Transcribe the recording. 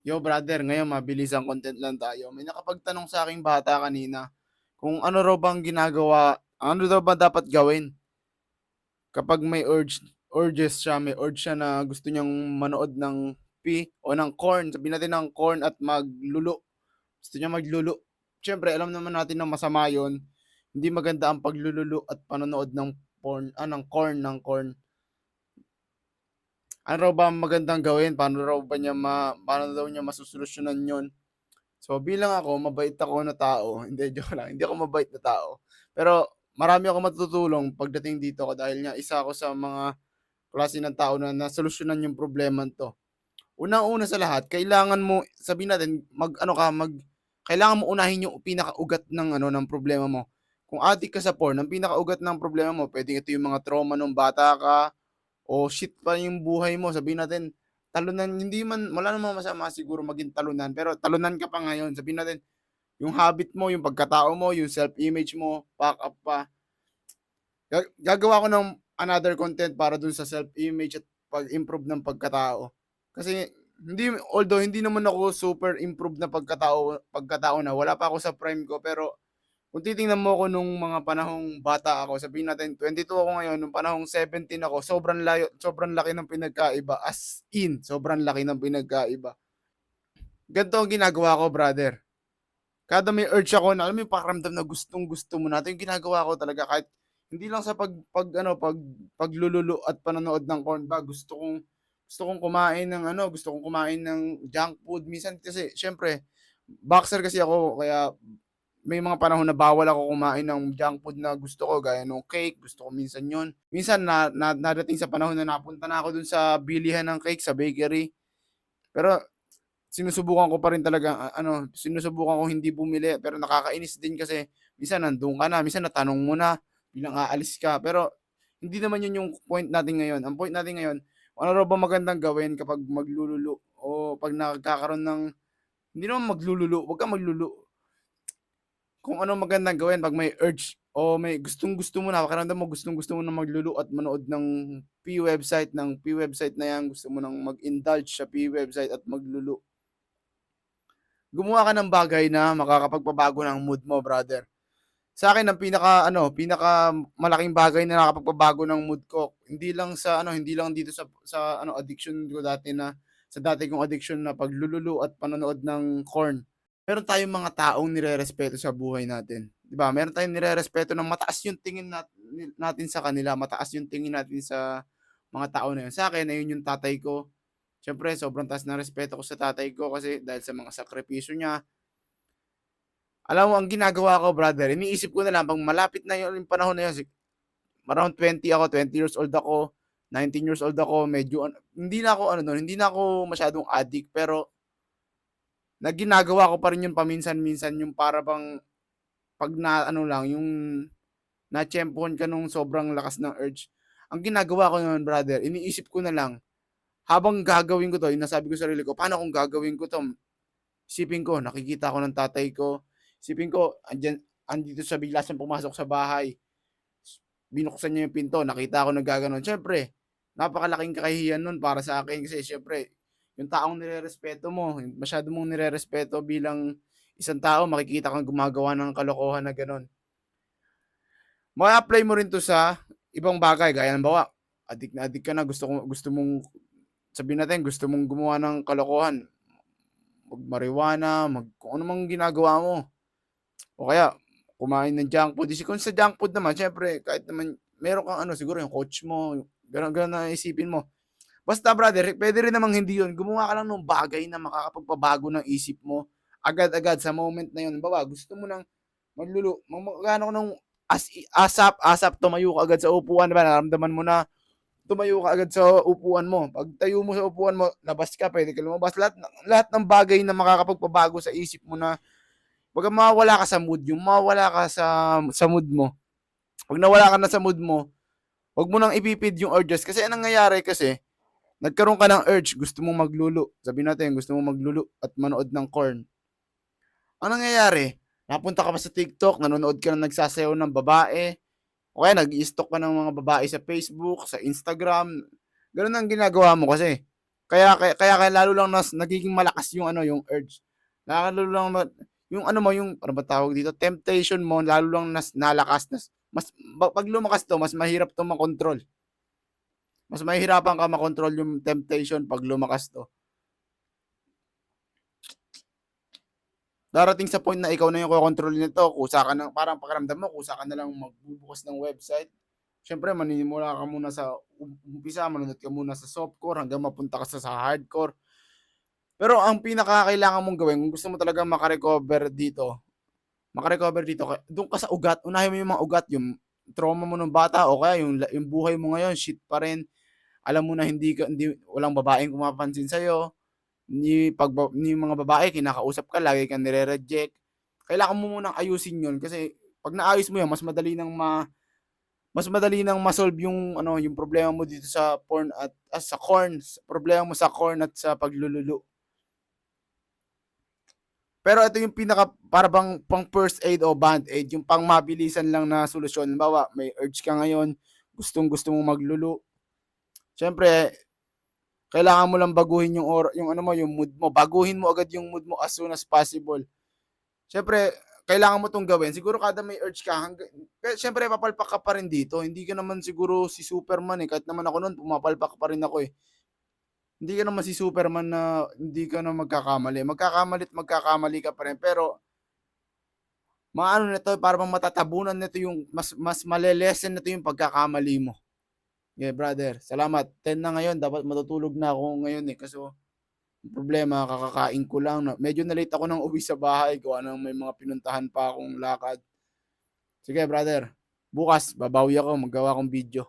Yo brother, ngayon mabilisang content lang tayo. May nakapagtanong sa aking bata kanina kung ano raw bang ginagawa, ano daw ba dapat gawin kapag may urge, urges siya, may urge siya na gusto niyang manood ng P o ng corn, sabihin natin ng corn at maglulu. Gusto niya maglulu. Siyempre, alam naman natin na masama yon. Hindi maganda ang paglululu at panonood ng porn, ah, ng corn, ng corn. Ano raw ba ang magandang gawin? Paano raw ba niya ma paano daw niya masosolusyonan 'yon? So, bilang ako, mabait ako na tao, hindi, joke lang, hindi ako mabait na tao. Pero marami akong matutulong pagdating dito ko dahil nga isa ako sa mga klase ng tao na nasolusyonan yung problemang 'to. Unang-una sa lahat, kailangan mo sabihin natin mag-ano ka, mag kailangan mo unahin yung pinakaugat ng ano, ng problema mo. Kung addict ka sa porn, ang pinakaugat ng problema mo puwedeng ito yung mga trauma nung bata ka o shit pa yung buhay mo. Sabihin natin talunan hindi man wala namang masama siguro maging talunan, pero talunan ka pa ngayon. Sabihin natin yung habit mo, yung pagkatao mo, yung self-image mo, pack up pa. Ga gagawa ko ng another content para dun sa self-image at pag-improve ng pagkatao. Kasi hindi although hindi naman ako super improve na pagkatao pagkatao na, wala pa ako sa prime ko, pero kung titingnan mo ako nung mga panahong bata ako, sabihin natin 22 ako ngayon, nung panahong 17 ako, sobrang layo sobrang laki ng pinagkaiba, as in, sobrang laki ng pinagkaiba. Ganito ang ginagawa ko brother, kada may urge ako na alam mo yung pakiramdam na gustong-gusto mo na, ito yung ginagawa ko talaga kahit hindi lang sa pag pag ano, pag paglululu at panonood ng corn ba, gusto kong gusto kong kumain ng ano, gusto kong kumain ng junk food. Minsan kasi siyempre boxer kasi ako kaya may mga panahon na bawal ako kumain ng junk food na gusto ko gaya nung cake, gusto ko minsan 'yon. Minsan na na nadating sa panahon na napunta na ako dun sa bilihan ng cake sa bakery. Pero sinusubukan ko pa rin talaga ano, sinusubukan kong hindi bumili pero nakakainis din kasi minsan nandun ka na, minsan natanong mo na, biglang aalis ka. Pero hindi naman 'yun yung point natin ngayon. Ang point natin ngayon, ano raw ba magandang gawin kapag maglululu o 'pag nagkakaroon ng hindi naman maglululu, 'wag kang maglulu. Kung ano magandang gawin 'pag may urge o may gustong-gusto mo na, pakiramdam mo gustong-gusto mo na maglulu at manood ng P website, ng P website na 'yan, gusto mo ng mag-indulge sa P website at maglulu. Gumawa ka ng bagay na makakapagpabago ng mood mo brother. Sa'kin ang pinaka-ano, pinakamalaking bagay na nakapagpabago ng mood ko, hindi lang sa ano, hindi lang dito sa sa ano, addiction ko dati na sa dati kong addiction na paglululu at panonood ng corn. Meron tayong mga taong nirerespeto sa buhay natin, 'di ba? Meron tayong nirerespeto ng mataas yung tingin natin sa kanila, mataas yung tingin natin sa mga tao na yun. Sa'kin ayun yung tatay ko. Siyempre sobrang taas ng respeto ko sa tatay ko kasi dahil sa mga sakripisyo niya. Alam mo ang ginagawa ko brother, iniisip ko na lang 'pag malapit na yun yung panahon na yun, around 20 ako, 20 years old ako, 19 years old ako, medyo hindi na ako ano nun, hindi na ako masyadong addict pero na ginagawa ko pa rin yun paminsan-minsan yung para bang 'pag na ano lang, yung natiyempuhan ka nung sobrang lakas ng urge. Ang ginagawa ko nun brother, iniisip ko na lang, habang gagawin ko 'to, yung nasabi ko sa sarili ko, "Paano kung gagawin ko 'to?" Isipin ko nakikita ako ng tatay ko, isipin ko andiyan andito siya bigla siyang pumasok sa bahay, binuksan niya yung pinto, nakita ko naggaganon. Siyempre napakalaking kahihiyan nun para sa akin kasi siyempre yung taong nirerespeto mo, masyado mong nirerespeto bilang isang tao, makikita kang gumagawa ng kalokohan na gano'n. Ma-a-apply mo rin 'to sa ibang bagay gaya halimbawa, adik na adik ka na gusto gusto mong sabihin natin gusto mong gumawa ng kalokohan, mag-marijuana, mag kung ano mang ginagawa mo. O kaya kumain ng junk food, is kung sa junk food naman siyempre kahit naman meron kang ano siguro yung coach mo, gano'n gano'n na isipin mo. Basta brother puwede rin namang hindi yun, gumawa ka lang nung bagay na makakapagpabago ng isip mo, agad-agad sa moment na yun. Halimbawa gusto mo ng maglulu mag mag-aano ka ng as ASAP, ASAP tumayo ka agad sa upuan, 'di ba nararamdaman mo na tumayo ka agad sa upuan mo. Pagtayo mo sa upuan mo, labas ka, puwede ka lumabas, lahat ng lahat ng bagay na makakapagpabago sa isip mo na 'baga mawawala ka sa mood, yung mawawala ka sa sa mood mo. 'Pag nawala ka na sa mood mo, 'wag mo nang ipipid yung urges kasi ang nangyayari kasi, nagkaroon ka ng urge, gusto mong maglulu, sabihin natin gusto mong maglulu at manood ng corn. Ang nangyayari, napunta ka pa sa TikTok, nanonood ka ng nagsasayaw ng babae, o kaya nag-i-stalk ka ng mga babae sa Facebook, sa Instagram, gano'n ang ginagawa mo kasi. Kaya kaya kaya kaya lalo lang nas nagiging malakas yung ano, yung urge. Lalo lang yung ano mo, yung ano ba tawag dito, temptation mo lalo lang nas nalakas nas mas 'pag lumakas 'to mas mahirap 'to makontrol. Mas mahihirapan ka makontrol yung temptation 'pag lumakas 'to. Darating sa point na ikaw na yung kokontrol nito, kusa ka ng parang pakiramdam mo kusa ka na lang magbubukas ng website. Siyempre manimula ka muna sa um umpisa, manonood ka muna sa softcore hanggang mapunta ka sa sa hardcore. Pero ang pinakakailangan mong gawin kung gusto mo talagang maka-recover dito, maka-recover dito dun ka sa ugat, unahin mo yung mga ugat, yung trauma mo nung bata o kaya yung yung buhay mo ngayon shit pa rin. Alam mo na hindi ka hindi walang babaeng pumapansin sa'yo, ni pag ni mga babae kinakausap ka lagi kang nire-reject. Kailangan mo munang ayusin yun kasi 'pag naayos mo yun mas madali ng ma mas madali ng ma-solve yung ano, yung problema mo dito sa porn at ah, sa corn, problema mo sa corn at sa paglululu. Pero ito yung pinaka para bang pang first aid o band-aid, yung pang-mabilisan lang na solusyon. Halimbawa, may urge ka ngayon, gustong-gusto mong maglulu. Siyempre, kailangan mo lang baguhin yung ora yung ano mo, yung mood mo. Baguhin mo agad yung mood mo as soon as possible. Siyempre, kailangan mo 'tong gawin. Siguro kada may urge ka hangga siyempre papalpak ka pa rin dito. Hindi ka naman siguro si Superman, eh, kahit naman ako no'n pumapalpak pa rin ako, eh. Hindi ka naman si Superman na hindi ka na magkakamali. Magkakamali't magkakamali ka pa rin pero maano nito, para bang matatabunan nito yung mas mas male-lessen nito yung pagkakamali mo. Yeah, brother, salamat. 10 na ngayon, dapat matutulog na ako ngayon, eh, kaso problema kakakain ko lang na medyo na-late ako ng uwi sa bahay. Gawa ng may mga pinuntahan pa akong lakad. Sige brother, bukas babawi ako, maggawa akong video.